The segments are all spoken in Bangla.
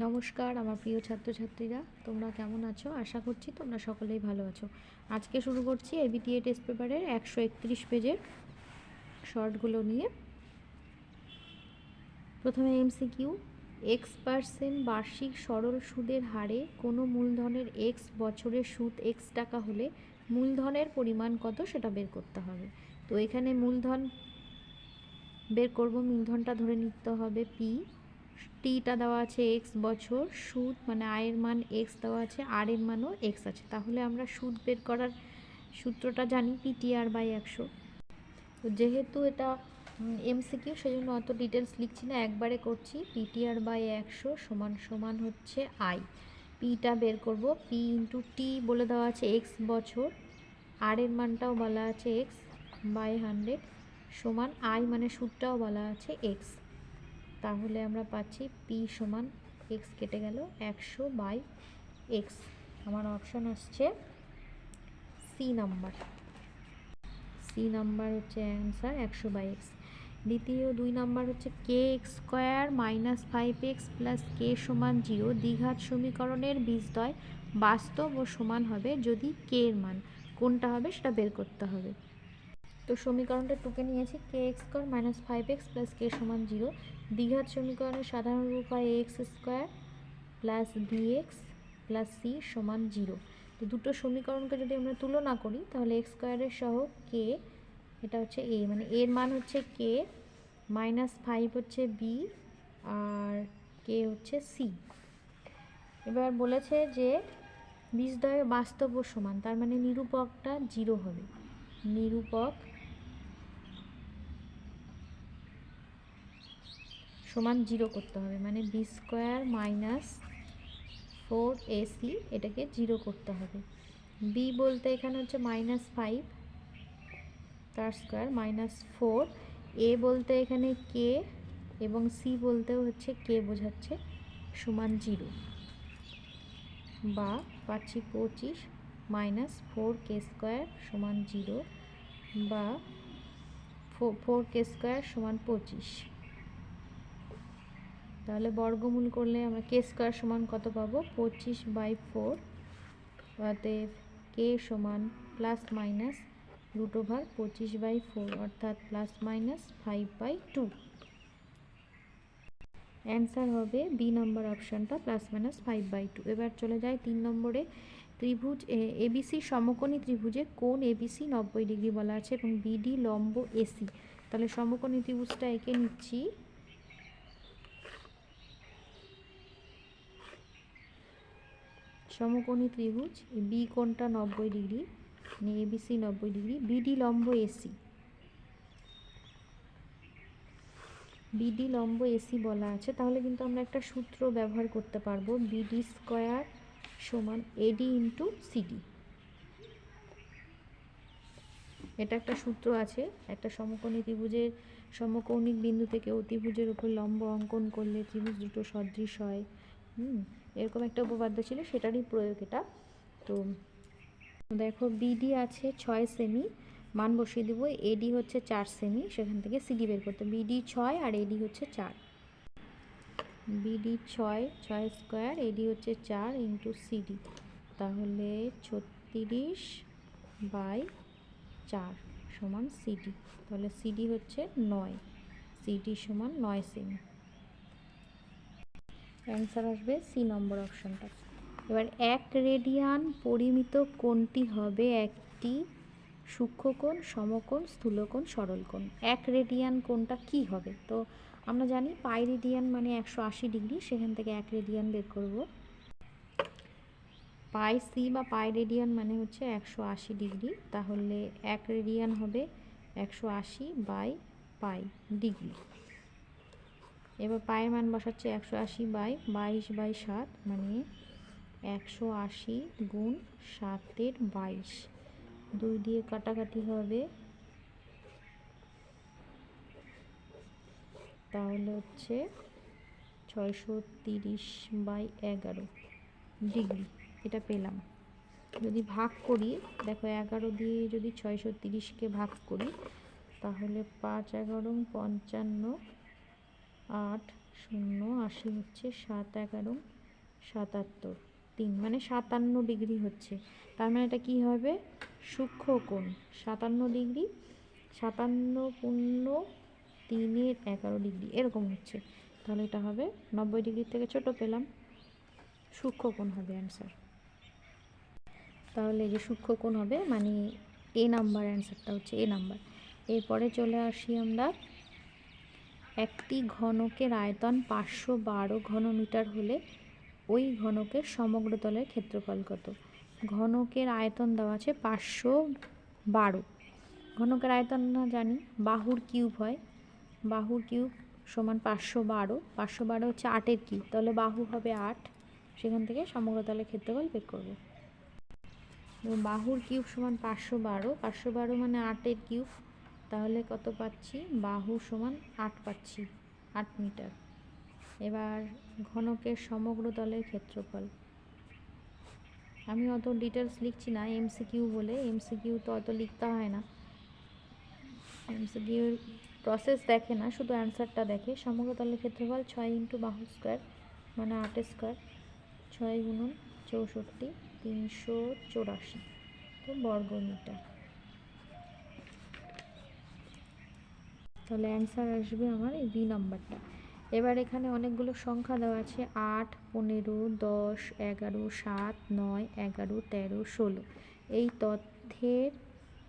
নমস্কার, আমার প্রিয় ছাত্রছাত্রীরা, তোমরা কেমন আছো? আশা করছি তোমরা সকলেই ভালো আছো। আজকে শুরু করছি এবিটিএ টেস্ট পেপারের একশো একত্রিশ পেজের শর্টগুলো নিয়ে। প্রথমে এমসিকিউ এক্স পার্সেন্ট বার্ষিক সরল সুদের হারে কোনো মূলধনের এক্স বছরের সুদ এক্স টাকা হলে মূলধনের পরিমাণ কত সেটা বের করতে হবে। তো এখানে মূলধন বের করব, মূলধনটা ধরে নিতে হবে পি টিটা দেওয়া আছে এক্স বছর, সুদ মানে আয়ের মান এক্স দেওয়া আছে আর এর মানও এক্স আছে। তাহলে আমরা সুদ বের করার সূত্রটা জানি পিটিআর বাই একশো। তো যেহেতু এটা এমসিকিউ সেই জন্য অত ডিটেলস লিখছি না, একবারে করছি পিটিআর বাই একশো সমান সমান হচ্ছে আই পিটা বের করব পি ইন্টু টি বলে দেওয়া আছে এক্স বছর আর এর মানটাও বলা আছে এক্স বাই হান্ড্রেড সমান আই মানে সুদটাও বলা আছে এক্স তাহলে আমরা পাচ্ছি পি সমান এক্স কেটে গেল একশো বাই এক্স আমার অপশন আসছে সি নাম্বার সি নাম্বার হচ্ছে অ্যান্সার একশো বাই এক্স দ্বিতীয় দুই নাম্বার হচ্ছে K X square minus five X plus K সমান জিরো দ্বিঘাত সমীকরণের বীজদ্বয় বাস্তব ও সমান হবে যদি কে এর মান। কোনটা হবে সেটা বের করতে হবে। তো সমীকরণটা টুকে নিয়েছি k x square minus five x plus k সমান জিরো দ্বিঘাত সমীকরণের সাধারণ রূপ হয় x square plus b x plus c সমান জিরো তো দুটো সমীকরণকে যদি আমরা তুলনা করি, তাহলে এক্স স্কোয়ারের সহ কে এটা হচ্ছে এ মানে এর মান হচ্ছে কে মাইনাস ফাইভ হচ্ছে বি আর কে হচ্ছে সি এবার বলেছে যে বীজদ্বয় বাস্তব সমান, তার মানে নিরূপকটা জিরো হবে। নিরূপক সমান জিরো করতে হবে। মানে b square minus four a c এটাকে জিরো করতে হবে। বি বলতে এখানে হচ্ছে মাইনাস ফাইভ তার স্কোয়ার মাইনাস ফোর এ বলতে এখানে কে এবং সি বলতেও হচ্ছে কে বোঝাচ্ছে সমান জিরো। বা পাচ্ছি পঁচিশ মাইনাস ফোর কে স্কোয়ার সমান জিরো বা ফোর কে স্কোয়ার সমান পঁচিশ। তাহলে বর্গমূল করলে আমরা কে স্কোয়ার সমান কত পাবো? পঁচিশ বাই ফোর, অতএব কে সমান প্লাস মাইনাস রুট ওভার পঁচিশ বাই ফোর, অর্থাৎ plus minus five by two answer হবে বি নম্বর অপশানটা plus minus five by two এবার চলে যায় তিন নম্বরে। ত্রিভুজ এবিসি সমকোণী ত্রিভুজে কোন এবিসি নব্বই ডিগ্রি বলা আছে এবং বিডি লম্ব এসি তাহলে সমকোণী ত্রিভুজটা এঁকে নিচ্ছি। সমকোণী ত্রিভুজ বি কোণটা নব্বই ডিগ্রি মানে এবিসি নব্বই ডিগ্রি বিডি লম্ব এসি বিডি লম্ব এসি বলা আছে, তাহলে কিন্তু আমরা একটা সূত্র ব্যবহার করতে পারব বিডি স্কোয়ার সমান এডি ইন্টু সিডি এটা একটা সূত্র আছে, একটা সমকোণী ত্রিভুজের সমকৌণিক বিন্দু থেকে অতিভুজের উপর লম্ব অঙ্কন করলে ত্রিভুজ দুটো সদৃশ হয়, হুম? এরকম একটা উপপাদ্য ছিল, সেটারই প্রয়োগ এটা। তো দেখো বিডি আছে ছয় সেমি মান বসিয়ে দেবো এডি হচ্ছে চার সেমি সেখান থেকে সিডি বের করতে বিডি ছয় আর এডি হচ্ছে চার। বিডি ছয় ছয় স্কোয়ার এডি হচ্ছে চার ইন্টু সিডি তাহলে ছত্রিশ বাই চার সমান সিডি তাহলে সিডি হচ্ছে নয়। সিডি সমান নয় সেমি অ্যান্সার আসবে সি নম্বর অপশনটা এবার এক রেডিয়ান পরিমিত কোণটি হবে একটি সূক্ষ্মকোণ, সমকোণ, স্থূলকোণ, সরলকোণ। এক রেডিয়ান কোণটা কি হবে? তো আমরা জানি পাই রেডিয়ান মানে একশো আশি ডিগ্রি, সেখান থেকে এক রেডিয়ান বের করব। পাই সি বা পাই রেডিয়ান মানে হচ্ছে একশো আশি ডিগ্রি, তাহলে এক রেডিয়ান হবে একশো আশি বাই পাই ডিগ্রি। এবার পায়ের মান বসাচ্ছে একশো আশি বাই বাইশ বাই সাত মানে একশো আশি গুণ সাতের বাইশ। দুই দিয়ে কাটাকাটি হবে। তাহলে হচ্ছে ছয়শো তিরিশ বাই এগারো ডিগ্রি। এটা পেলাম। যদি ভাগ করি, দেখো এগারো দিয়ে যদি ছয়শো তিরিশকে ভাগ করি, তাহলে পাঁচ এগারো পঞ্চান্ন আট শূন্য আশি হচ্ছে সাত এগারো, সাতাত্তর। তিন মানে সাতান্ন ডিগ্রি হচ্ছে। তার মানে এটা কী হবে? সূক্ষ্ম কোণ। সাতান্ন ডিগ্রি, সাতান্ন পূর্ণ তিনের এগারো ডিগ্রি, এরকম হচ্ছে। তাহলে এটা হবে নব্বই ডিগ্রির থেকে ছোট পেলাম। সূক্ষ্ম কোণ হবে অ্যান্সার তাহলে যে সূক্ষ্ম কোণ হবে মানে এ নাম্বার অ্যান্সারটা হচ্ছে এ নাম্বার এরপরে চলে আসি আমরা একটি ঘনকের আয়তন পাঁচশো বারো ঘনমিটার হলে ওই ঘনকের সমগ্র তলের ক্ষেত্রফল কত? ঘনকের আয়তন দেওয়া আছে পাঁচশো বারো। ঘনকের আয়তন না জানি, বাহুর কিউব হয়। বাহুর কিউব সমান পাঁচশো বারো। পাঁচশো বারো হচ্ছে আটের কিউব, তাহলে বাহু হবে আট। সেখান থেকে সমগ্র তলের ক্ষেত্রফল বের করব। বাহুর কিউব সমান পাঁচশো বারো। পাঁচশো বারো মানে আটের কিউব। তাহলে কত পাচ্ছি? বাহু সমান আট পাচ্ছি, আট মিটার। এবার ঘনকের সমগ্র তলের ক্ষেত্রফল। আমি অত ডিটেলস লিখছি না এমসিকিউ বলে। এমসিকিউ তো অত লিখতে হয় না। এমসিকিউর প্রসেস দেখে না, শুধু অ্যান্সারটা দেখে। সমগ্র তলের ক্ষেত্রফল ছয় ইন্টু বাহু স্কোয়ার মানে আট স্কোয়ার ছয় গুণন চৌষট্টি, তিনশো চৌরাশি, তো বর্গ তাহলে অ্যান্সার আসবে আমার এই বি নাম্বারটা এবার এখানে অনেকগুলো সংখ্যা দেওয়া আছে, আট, পনেরো, দশ, এগারো, সাত, নয়, এগারো, তেরো, ষোলো। এই তথ্যের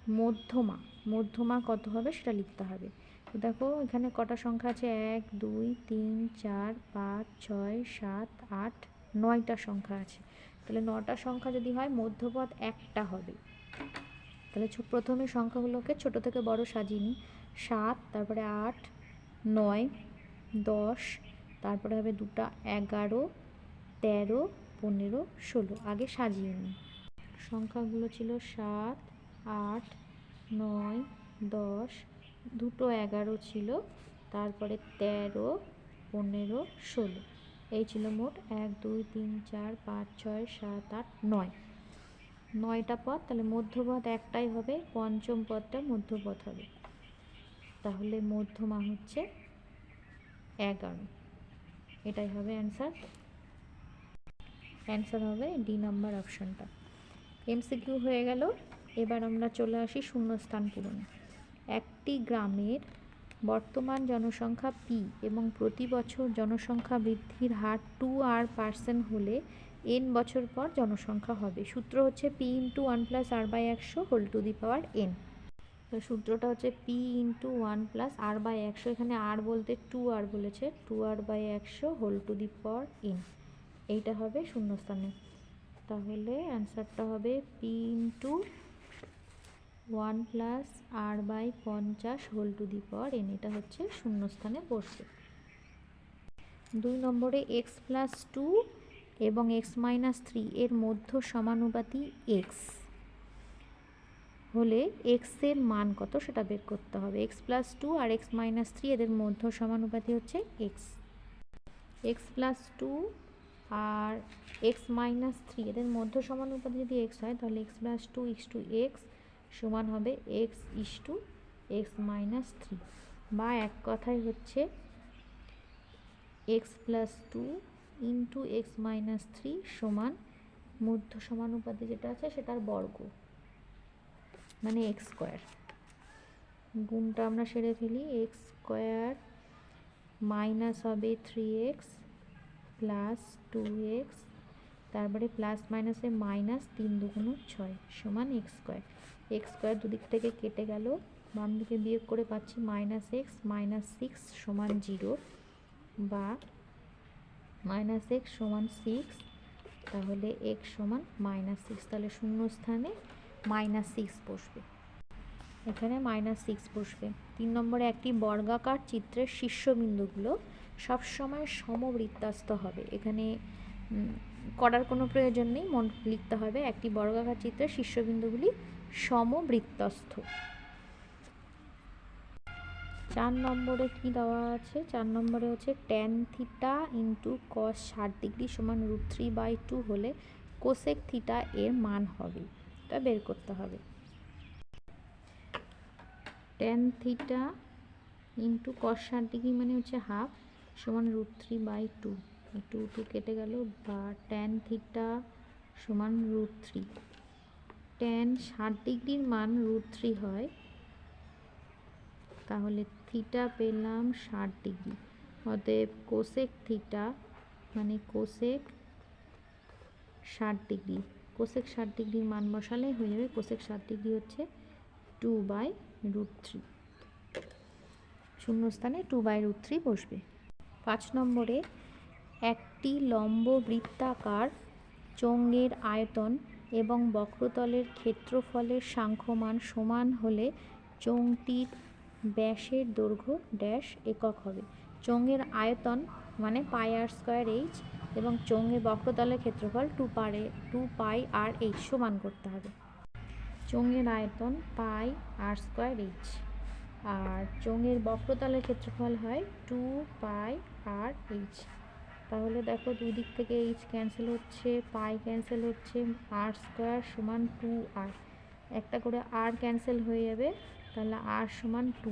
মধ্যমা মধ্যমা কত হবে সেটা লিখতে হবে। তো দেখো, এখানে কটা সংখ্যা আছে? এক, দুই, তিন, চার, পাঁচ, ছয়, সাত, আট, নয়টা সংখ্যা আছে। তাহলে নটা সংখ্যা যদি হয়, মধ্যপথ একটা হবে। তাহলে প্রথমে সংখ্যাগুলোকে ছোট থেকে বড় সাজিয়ে নিই। সাত, তারপরে আট, নয়, দশ, তারপরে হবে দুটা, এগারো, তেরো, পনেরো, ষোলো। আগে সাজিয়ে নিই। সংখ্যাগুলো ছিল সাত, আট, নয়, দশ, দুটো এগারো ছিল, তারপরে তেরো, পনেরো, ষোলো। এই ছিল মোট এক, দুই, তিন, চার, পাঁচ, ছয়, সাত, আট, নয়। নয়টা পদ, তাহলে মধ্যপথ একটাই হবে, পঞ্চম পদটা মধ্যপথ হবে। তাহলে মধ্যমা হচ্ছে এগারো। এটাই হবে অ্যান্সার অ্যান্সার হবে ডি নাম্বার অপশানটা এমসিকিউ হয়ে গেল। এবার আমরা চলে আসি শূন্যস্থান পূরণে। একটি গ্রামের বর্তমান জনসংখ্যা পি এবং প্রতি বছর জনসংখ্যা বৃদ্ধির হার টু আর পার্সেন্ট হলে এন বছর পর জনসংখ্যা হবে। সূত্র হচ্ছে p into one plus r by একশো whole to the power n সূত্রটা হচ্ছে p into one plus r by একশো। এখানে আর বলতে টু আর বলেছে। টু আর বাই একশো whole to the power n এইটা হবে শূন্যস্থানে। তাহলে অ্যান্সারটা হবে p into one plus r by পঞ্চাশ whole to the power n এটা হচ্ছে শূন্যস্থানে বসবে। দুই নম্বরে এক্স প্লাস টু এবং এক্স মাইনাস থ্রি এর মধ্য সমানুপাতি এক্স হলে এক্সের মান কত সেটা বের করতে হবে। এক্স প্লাস টু আর এক্স মাইনাস থ্রি এদের মধ্য সমানুপাতি হচ্ছে এক্স এক্স প্লাস টু আর এক্স মাইনাস থ্রি এদের মধ্য সমানুপাতি যদি এক্স হয়, তাহলে x plus two is to x সমান হবে x is to x minus three বা এক কথায় হচ্ছে x plus two into x minus three সমান মধ্য সমানুপাতি যেটা আছে সেটার বর্গ। মানে এক্স স্কোয়ার গুণটা আমরা সেরে ফেলি এক্স স্কোয়ার মাইনাস হবে three x plus two x তারপরে প্লাস মাইনাসে মাইনাস তিন দুগুণ ছয় সমান এক্স স্কোয়ার এক্স স্কোয়ার দুদিক থেকে কেটে গেল, বাম দিকে বিয়োগ করে পাচ্ছি মাইনাস এক্স মাইনাস সিক্স সমান জিরো বা মাইনাস এক্স সমান সিক্স তাহলে এক্স সমান মাইনাস সিক্স তাহলে শূন্য স্থানে মাইনাস সিক্স বসবে। এখানে মাইনাস সিক্স বসবে। তিন নম্বরে একটি বর্গাকার চিত্রের শীর্ষবিন্দুগুলো সবসময় সমবৃত্তাস্ত হবে। এখানে করার কোনো প্রয়োজন নেই, মন লিখতে হবে। একটি বর্গাকার চিত্রের শীর্ষবিন্দুগুলি সমবৃত্তস্থ চার নম্বরে কি দেওয়া আছে? চার নম্বরে হচ্ছে ট্যান থিটা ইন্টু কস ষাট ডিগ্রি সমান রুট থ্রি বাই টু হলে কোসেক থিটা এর মান হবে। এটা বের করতে হবে। ট্যান থিটা ইন্টু কস ষাট ডিগ্রি মানে হচ্ছে হাফ সমান root three by two two two কেটে গেল বা ট্যান থিটা সমান রুট থ্রি ট্যান ষাট ডিগ্রির মান রুট থ্রি হয়, তাহলে থিটা পেলাম ষাট ডিগ্রি অতএব কোসেক থিটা মানে কোসেক ষাট ডিগ্রি কোসেক ষাট ডিগ্রির মান বসালে হয়ে যাবে। কোসেক ষাট ডিগ্রি হচ্ছে টু বাই রুট থ্রি শূন্যস্থানে টু বাই রুট থ্রি বসবে। পাঁচ নম্বরে একটি লম্ব বৃত্তাকার চোঙের আয়তন এবং বক্রতলের ক্ষেত্রফলের সাংখ্যমান সমান হলে চোঙটির ব্যাসের দৈর্ঘ্য ড্যাশ একক হবে। চোঙের আয়তন মানে পাই আর স্কোয়ার এইচ এবং চোঙের বক্রতলের ক্ষেত্রফল টু পারে, টু পাই আর এইচ সমান করতে হবে। চোঙের আয়তন পাই আর স্কোয়ার এইচ আর চোঙের বক্রতলের ক্ষেত্রফল হয় টু পাই আর এইচ তাহলে দেখো দুই দিক থেকে এইচ ক্যান্সেল হচ্ছে, পাই ক্যান্সেল হচ্ছে, আর স্কোয়ার সমান টু আর। একটা করে আর ক্যান্সেল হয়ে যাবে, তাহলে আর সমান টু।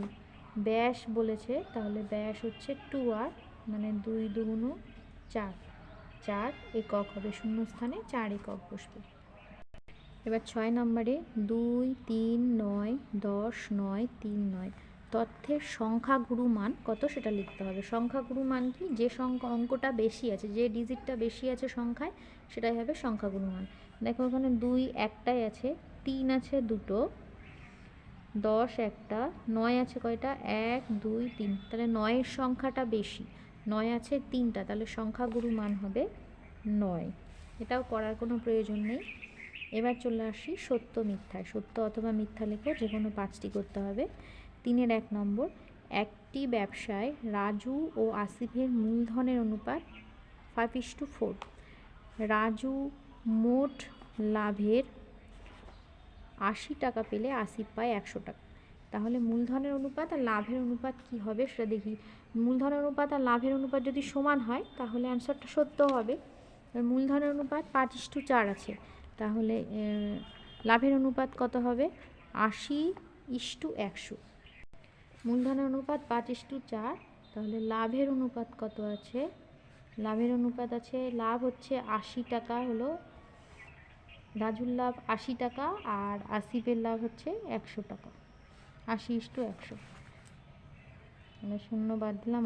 ব্যাস বলেছে, তাহলে ব্যাস হচ্ছে টু আর মানে দুই দুগুণ চার। চার একক হবে শূন্যস্থানে, চার একক বসবে। এবার ছয় নম্বরে, দুই, তিন, নয়, দশ, নয়, তিন, নয়। তথ্যের সংখ্যাগুরু মান কত সেটা লিখতে হবে। সংখ্যাগুরু মান কি? যে সংখ্যা অঙ্কটা বেশি আছে, যে ডিজিটটা বেশি আছে সংখ্যায়, সেটাই হবে সংখ্যাগুরু মান। দেখো ওখানে দুই একটাই আছে, তিন আছে দুটো, দশ একটা, নয় আছে কয়টা? এক, দুই, তিন। তাহলে নয়ের সংখ্যাটা বেশি। নয় আছে তিনটা, তাহলে সংখ্যাগুরু মান হবে নয়। এটাও করার কোনো প্রয়োজন নেই। এবার চলে আসি সত্য মিথ্যায়। সত্য অথবা মিথ্যা লেখো, যে কোনো পাঁচটি করতে হবে। তিনের এক নম্বর, একটি ব্যবসায় রাজু ও আসিফের মূলধনের অনুপাত five is to four Raju মোট লাভের আশি টাকা পেলে আসিফ পায় একশো টাকা। তাহলে মূলধনের অনুপাত আর লাভের অনুপাত কি হবে সেটা দেখি। মূলধনের অনুপাত আর লাভের অনুপাত যদি সমান হয়, তাহলে অ্যান্সারটা সত্য হবে। মূলধনের অনুপাত পাঁচ ইস টু চার আছে। তাহলে লাভের অনুপাত কত হবে? আশি ইস টু একশো। মূলধনের অনুপাত পাঁচ ইস টু চার, তাহলে লাভের অনুপাত কত আছে? লাভের অনুপাত আছে, লাভ হচ্ছে আশি টাকা হলো রাজুর লাভ আশি টাকা, আর আসিফের লাভ হচ্ছে একশো টাকা। আশি ইস টু একশো। মানে শূন্য বাদ দিলাম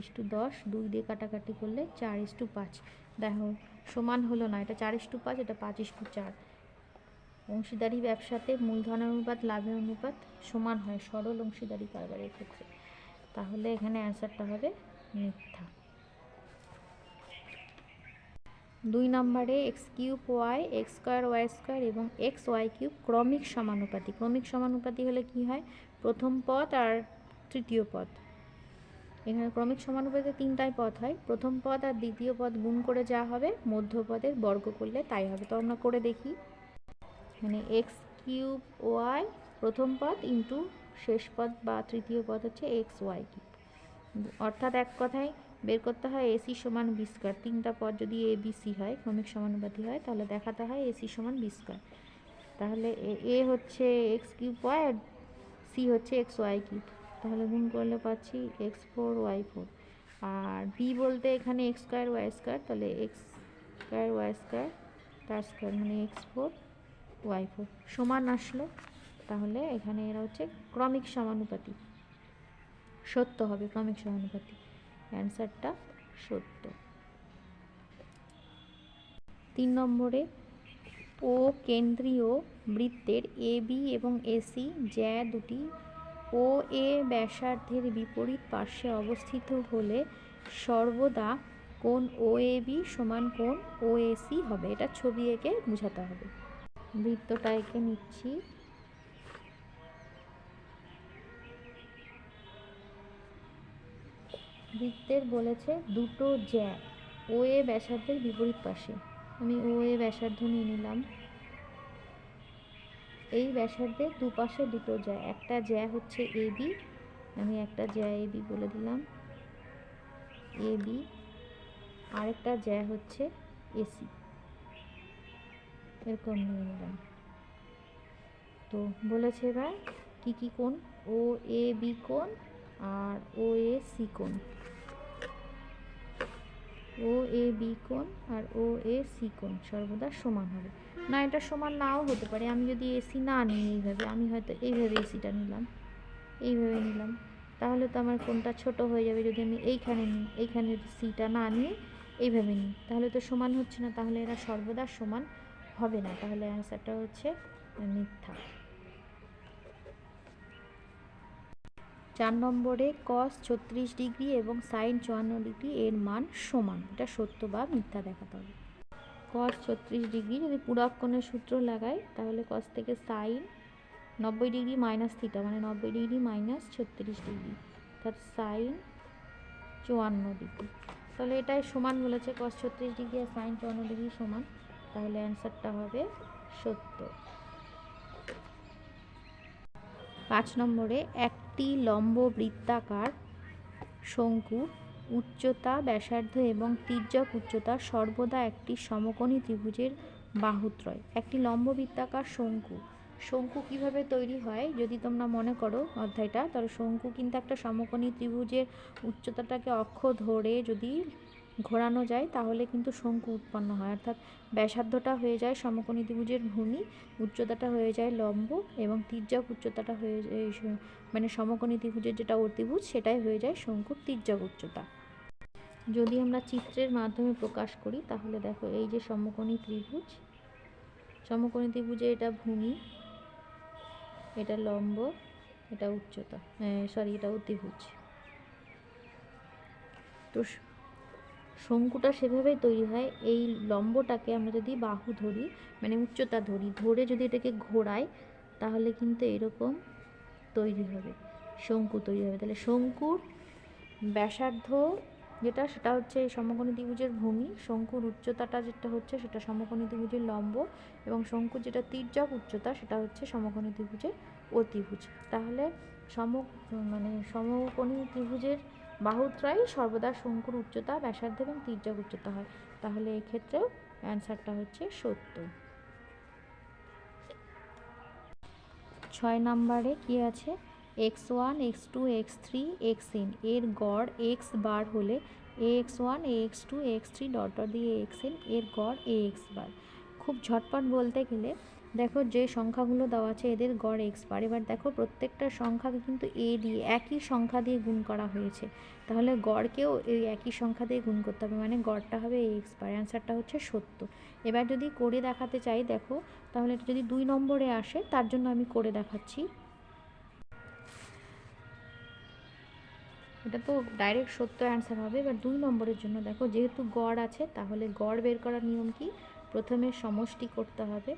ইস টু দশ, দুই দিয়ে কাটাকাটি করলে চার ইস টু পাঁচ। দেখো, সমান হলো না, এটা চার ইস টু পাঁচ, এটা পাঁচ ইস টু চার। অংশীদারি ব্যবসাতে মূলধনের অনুপাত, লাভের অনুপাত সমান হয়, সরল অংশীদারি কারবারের ক্ষেত্রে। তাহলে এখানে অ্যান্সারটা হবে মিথ্যা। দুই নম্বরে, x cube y, x square y square এবং এক্স ওয়াই কিউব ক্রমিক সমানুপাতি। ক্রমিক সমানুপাতি হলে কি হয়? প্রথম পদ আর তৃতীয় পদ। এখানে ক্রমিক সমানুপাতিতে তিনটাই পদ হয়। প্রথম পদ আর দ্বিতীয় পদ গুণ করে যা হবে মধ্যপদের বর্গ করলে তাই হবে। তো আমরা করে দেখি। মানে এক্স কিউব ওয়াই প্রথম পদ ইন্টু শেষ পদ বা তৃতীয় পদ হচ্ছে এক্স ওয়াই কিউব অর্থাৎ এক কথায় বের করতে হয় এসি সমান বি স্কোয়ার তিনটা পদ যদি এ বি সি হয়, ক্রমিক সমানুপাতি হয়, তাহলে দেখাতে হয় এসি সমান বি স্কোয়ার তাহলে এ হচ্ছে এক্স কিউব ওয়াই আর সি হচ্ছে এক্স ওয়াই কিউব তাহলে গুণ করলে পাচ্ছি এক্স ফোর ওয়াই ফোর আর বি বলতে এখানে এক্স স্কোয়ার ওয়াই স্কোয়ার তাহলে এক্স স্কোয়ার ওয়াই স্কোয়ার তার স্কোয়ার মানে এক্স ফোর ওয়াই ফোর সমান আসলো, তাহলে এখানে এরা হচ্ছে ক্রমিক সমানুপাতি। সত্য হবে ক্রমিক সমানুপাতি। অ্যান্সারটা সত্য। তিন নম্বরে, ও কেন্দ্রীয় বৃত্তের এ বি এবং এসি জ্যা দুটি ও এ ব্যাসার্ধের বিপরীত পার্শ্বে অবস্থিত হলে সর্বদা কোন ও এ বি সমান কোন ও এসি হবে। এটা ছবি এঁকে বোঝাতে হবে। বৃত্তটা এঁকে নিচ্ছি। বৃত্তের বলেছে দুটো জ্যা ও এ ব্যাসার্ধের বিপরীত পাশে আমি ও এ ব্যাসার্ধ নিয়ে নিলাম। এই ব্যাসার্ধের দুপাশে দুটো জ্যা, একটা জ্যা হচ্ছে এ বি, আমি একটা জ্যা এ বি বলে দিলাম, এ বি, আরেকটা জ্যা হচ্ছে এসি এরকম নিয়ে নিলাম। তো বলেছে এবার কী কী কোণ? ও এ বি কোণ আর ও এ সি কোণ। ও এ বি কোণ আর ও এ সি কোণ সর্বদা সমান হবে। না, এটা সমান নাও হতে পারে। আমি যদি এসি না নিই এইভাবে, আমি হয়তো এইভাবে এসিটা নিলাম, এইভাবে নিলাম। তাহলে তো আমার কোনটা ছোট হয়ে যাবে যদি আমি এইখানে নিই, এইখানে যদি সিটা না নিয়ে এইভাবে নিই। তাহলে তো সমান হচ্ছে না, তাহলে এরা সর্বদা সমান হবে না। তাহলে অ্যান্সারটা হচ্ছে মিথ্যা। চার নম্বরে কস ছত্রিশ ডিগ্রি এবং সাইন চুয়ান্ন ডিগ্রি এর মান সমান। এটা সত্য বা মিথ্যা দেখাতে হবে। কস ছত্রিশ ডিগ্রি যদি পুরক কোণের সূত্র লাগাই, তাহলে কস থেকে সাইন নব্বই ডিগ্রি মাইনাস থিটা মানে নব্বই ডিগ্রি মাইনাস ছত্রিশ ডিগ্রি। অর্থাৎ সাইন চুয়ান্ন ডিগ্রি। তাহলে এটাই সমান বলেছে কস ছত্রিশ ডিগ্রি আর সাইন চুয়ান্ন ডিগ্রি সমান। তাহলে অ্যান্সারটা হবে সত্য। পাঁচ নম্বরে একটি লম্ব বৃত্তাকার, শঙ্কু, উচ্চতা, ব্যাসার্ধ এবং তির্যক উচ্চতা সর্বদা একটি সমকোণী ত্রিভুজের বাহুত্রয়। একটি লম্ব বৃত্তাকার শঙ্কু। শঙ্কু কীভাবে তৈরি হয়, যদি তোমরা মনে করো অধ্যায়টা, তাহলে শঙ্কু কিন্তু একটা সমকোণী ত্রিভুজের উচ্চতাটাকে অক্ষ ধরে যদি ঘোরানো যায়, তাহলে কিন্তু শঙ্কু উৎপন্ন হয়। অর্থাৎ ব্যাসার্ধটা হয়ে যায় সমকোণী ত্রিভুজের ভূমি, উচ্চতাটা হয়ে যায় লম্ব এবং তির্যক উচ্চতাটা হয়ে যায় মানে সমকোণী ত্রিভুজের যেটা অতিভুজ, সেটাই হয়ে যায় শঙ্কুর তির্যক উচ্চতা। যদি আমরা চিত্রের মাধ্যমে প্রকাশ করি, তাহলে দেখো এই যে সমকোণী ত্রিভুজ সমকোণী ত্রিভুজে এটা ভূমি, এটা লম্ব, এটা উচ্চতা সরি এটা অতিভুজ। তো শঙ্কুটা সেভাবেই তৈরি হয়। এই লম্বটাকে আমরা যদি বাহু ধরি মানে উচ্চতা ধরি, ধরে যদি এটাকে ঘোরাই, তাহলে কিন্তু এরকম তৈরি হবে, শঙ্কু তৈরি হবে। তাহলে শঙ্কুর ব্যাসার্ধ যেটা, সেটা হচ্ছে এই সমকোণী ত্রিভুজের ভূমি। শঙ্কুর উচ্চতাটা যেটা হচ্ছে, সেটা সমকোণী ত্রিভুজের লম্ব এবং শঙ্কুর যেটা তির্যক উচ্চতা, সেটা হচ্ছে সমকোণী ত্রিভুজের অতিভুজ। তাহলে সম মানে সমকোণী ত্রিভুজের বাহুত্রয় সর্বদা শঙ্কুর উচ্চতা, ব্যাসার্ধ এবং তির্যক উচ্চতা হয়। তাহলে এই ক্ষেত্রেও অ্যান্সারটা হচ্ছে সত্য। ছয় নম্বরে কি আছে? X one, x two, x three, x n এর গড় এক্স বার হলে a x one a x two, x three dot dot দিয়ে এক্স এন এর গড় এ এক্স বার। খুব ঝটপট বলতে গেলে দেখো যে সংখ্যাগুলো দেওয়া আছে, এদের গড় এক্স বার এবার দেখো প্রত্যেকটা সংখ্যাকে কিন্তু এ দিয়ে একই সংখ্যা দিয়ে গুণ করা হয়েছে। তাহলে গড়কেও এই একই সংখ্যা দিয়ে গুণ করতে হবে মানে গড়টা হবে এ এক্স বার অ্যান্সারটা হচ্ছে সত্য। এবার যদি করে দেখাতে চাই, দেখো, তাহলে এটা যদি দুই নম্বরে আসে, তার জন্য আমি করে দেখাচ্ছি। এটা তো ডাইরেক্ট সত্য অ্যান্সার হবে, এবার দুই নম্বরের জন্য দেখো, যেহেতু গড় আছে, তাহলে গড় বের করার নিয়ম কি? প্রথমে সমষ্টি করতে হবে।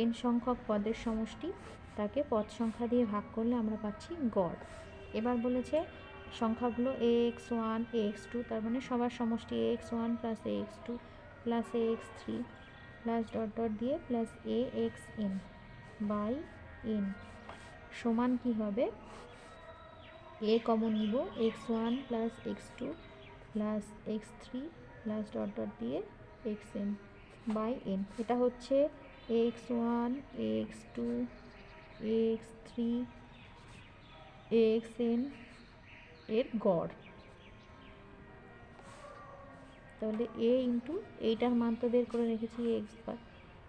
এন সংখ্যক পদের সমষ্টি, তাকে পদ সংখ্যা দিয়ে ভাগ করলে আমরা পাচ্ছি গড়। এবার বলেছে সংখ্যাগুলো a x one a x two তার মানে সবার সমষ্টি a x one plus a x two plus a x three plus dot dot দিয়ে plus a x n by n সমান কি হবে? এ কমন নিব x one plus x two plus x three plus dot dot দিয়ে এক্স এন বাই এন এটা হচ্ছে x one x two x three x n এর গড়। তাহলে এ ইন্টু এইটার মান তো বের করে রেখেছি এক্স বার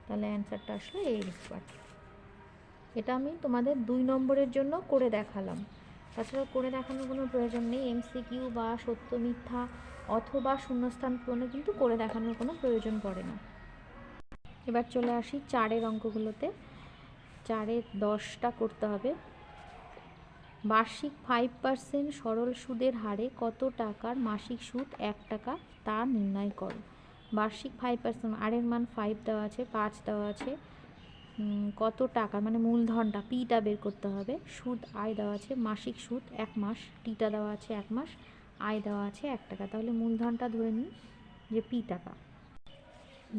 তাহলে অ্যান্সারটা আসলো এক্স বার এটা আমি তোমাদের দুই নম্বরের জন্য করে দেখালাম। তাছাড়া করে দেখানোর কোনো প্রয়োজন নেই। এমসিকিউ বা সত্য মিথ্যা অথবা শূন্যস্থান পূরণে কিন্তু করে দেখানোর কোনো প্রয়োজন পড়ে না। এবার চলে আসি চারের অঙ্কগুলোতে। চারে দশটা করতে হবে। বার্ষিক ফাইভ পার্সেন্ট সরল সুদের হারে কত টাকার মাসিক সুদ? এক টাকা। তা নির্ণয় করো। বার্ষিক ফাইভ পার্সেন্ট আরের মান ফাইভ দেওয়া আছে, পাঁচ দেওয়া আছে। কত টাকা? মানে মূলধনটা পিটা বের করতে হবে। সুদ আয় দেওয়া আছে, মাসিক সুদ এক মাস। টিটা দেওয়া আছে এক মাস। আয় দেওয়া আছে এক টাকা। তাহলে মূলধনটা ধরে নিই যে পি টাকা।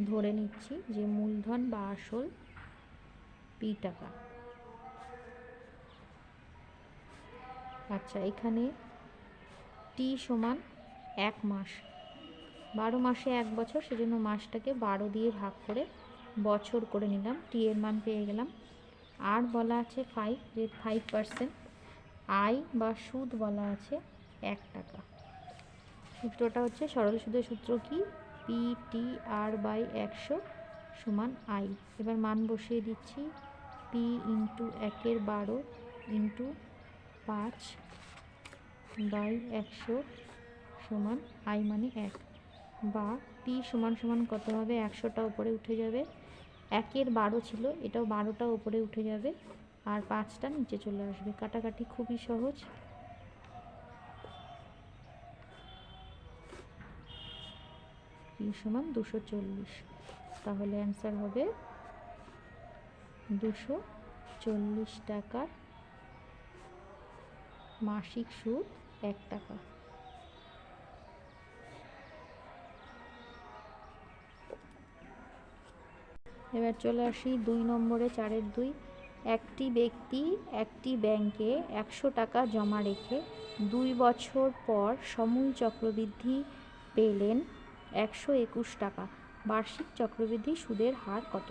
ধরে নিচ্ছি যে মূলধন বা আসল পি টাকা। আচ্ছা এখানে টি সমান এক মাস। বারো মাসে এক বছর, সেজন্য মাসটাকে বারো দিয়ে ভাগ করে বছর করে নিলাম। টি এর মান পেয়ে গেলাম। আর বলা আছে ফাইভ যে ফাইভ পার্সেন্ট আয় বা সুদ বলা আছে এক টাকা। সূত্রটা হচ্ছে সরল সুদের সূত্র কি? পি টি আর বাই একশো সমান আই এবার মান বসিয়ে দিচ্ছি। পি ইন্টু একের বারো ইন্টু পাঁচ বাই একশো সমান আই মানে এক। বা পি সমান সমান কত হবে? একশোটা উপরে উঠে যাবে। একের বারো ছিল, এটাও বারোটা উপরে উঠে যাবে। আর পাঁচটা নিচে চলে আসবে। কাটাকাটি খুবই সহজ। পি সমান দুশো চল্লিশ। তাহলে অ্যান্সার হবে দুশো চল্লিশ টাকার মাসিক সুদ এক টাকা। এবার চলে আসি দুই নম্বরে, চারের দুই। একটি ব্যক্তি একটি ব্যাংকে একশো টাকা জমা রেখে দুই বছর পর সমূল চক্রবৃদ্ধি পেলেন। একশো একুশ টাকা। বার্ষিক চক্রবৃদ্ধি সুদের হার কত?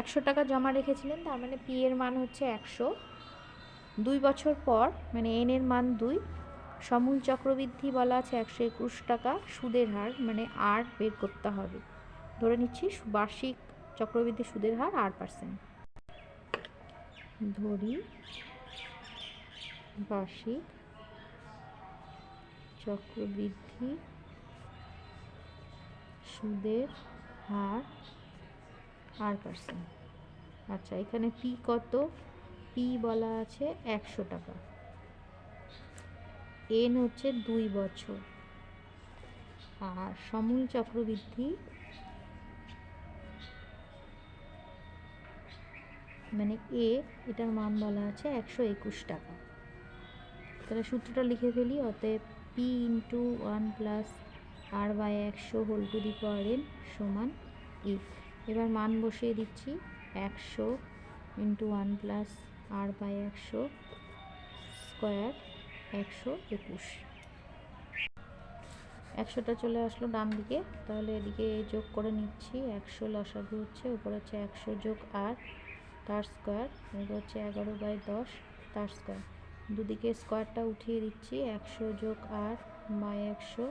একশো টাকা জমা রেখেছিলেন, তার মানে পি এর মান হচ্ছে একশো। দুই বছর পর মানে এন এর মান দুই, সমূল চক্রবৃদ্ধি বলা আছে একশো একুশ টাকা, সুদের হার মানে আর বের করতে হবে। ধরে নিচ্ছি, বার্ষিক চক্রবৃদ্ধি সুদের হার আট পার্সেন্ট। ধরি, বার্ষিক চক্রবৃদ্ধি সুদের হার আর পার্সেন্ট আচ্ছা এখানে পি কত? পি বলা আছে একশো টাকা। এন হচ্ছে দুই বছর। আর সমূল চক্রবৃদ্ধি মানে এ এটার মান বলা আছে একশো একুশ টাকা। তাহলে সূত্রটা লিখে ফেলি, অতএব p into one plus r by একশো whole to the power n সমান ই এবার মান বসিয়ে দিচ্ছি, একশো into one plus r by একশো স্কোয়ার একশো একুশ। একশোটা চলে আসলো ডান দিকে, তাহলে এদিকে যোগ করে নিচ্ছি, একশো লসাগু হচ্ছে, উপরে হচ্ছে একশো যোগ আট তার স্কোয়ার এবার হচ্ছে এগারো বাই দশ, তার স্কোয়ার দুদিকে স্কোয়ারটা উঠিয়ে দিচ্ছি, একশো যোগ আট বাই একশো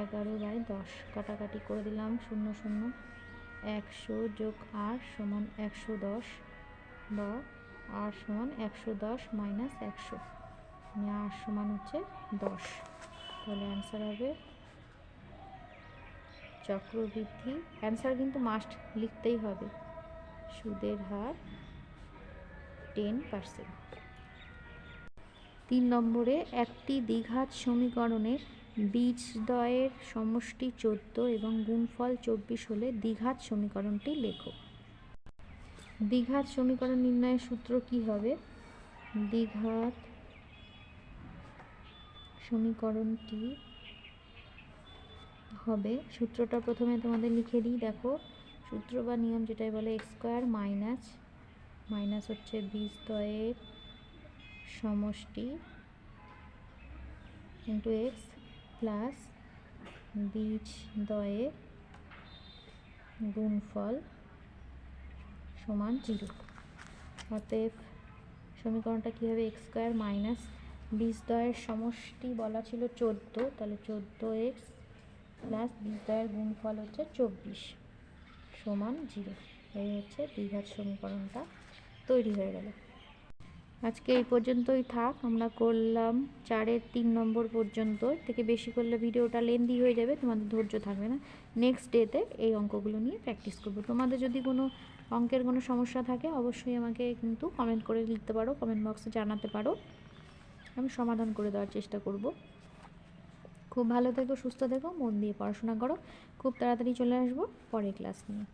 এগারো বাই দশ। কাটাকাটি করে দিলাম শূন্য শূন্য। একশো যোগ আট সমান একশো দশ বা আর সমান একশো দশ মাইনাস একশো। মানে আর সমান হচ্ছে দশ। তাহলে অ্যান্সার হবে চক্রবৃদ্ধি। অ্যান্সার কিন্তু মাস্ট লিখতেই হবে। সুদের হার টেন পার্সেন্ট তিন নম্বরে একটি দ্বিঘাত সমীকরণে বীজদ্বয়ের সমষ্টি চোদ্দ এবং গুণফল চব্বিশ হলে দ্বিঘাত সমীকরণটি লেখো। দ্বিঘাত সমীকরণ নির্ণয়ের সূত্র কি হবে? দ্বিঘাত সমীকরণটি হবে, সূত্রটা প্রথমে তোমাদের লিখে দিই, দেখো। সূত্র বা নিয়ম যেটাই বলে, এক্স স্কোয়ার মাইনাস মাইনাস হচ্ছে বীজ দয়ের সমষ্টি ইন্টু এক্স। প্লাস বীজ দয়ের গুণফল সমান জিরো। অতএব সমীকরণটা কী হবে এক্স স্কোয়ার মাইনাস বীজ দয়ের সমষ্টি বলা ছিল চোদ্দ, তাহলে চোদ্দ এক্স প্লাস বীজ দয়ের গুণফল হচ্ছে চব্বিশ সমান জিরো। এই হচ্ছে দ্বিঘাত সমীকরণটা তৈরি হয়ে গেল। আজকে এই পর্যন্তই থাক, আমরা করলাম চারের তিন নম্বর পর্যন্ত, থেকে বেশি করলে ভিডিওটা লেন্দি হয়ে যাবে, তোমাদের ধৈর্য থাকবে না। নেক্সট ডেতে এই অঙ্কগুলো নিয়ে প্র্যাকটিস করব। তোমাদের যদি কোনো অঙ্কের কোনো সমস্যা থাকে, অবশ্যই আমাকে কিন্তু কমেন্ট করে লিখতে পারো কমেন্ট বক্সে জানাতে পারো। আমি সমাধান করে দেওয়ার চেষ্টা করব। খুব ভালো থেকো, সুস্থ থেকো, মন দিয়ে পড়াশোনা করো। খুব তাড়াতাড়ি চলে আসব পরের ক্লাস নিয়ে।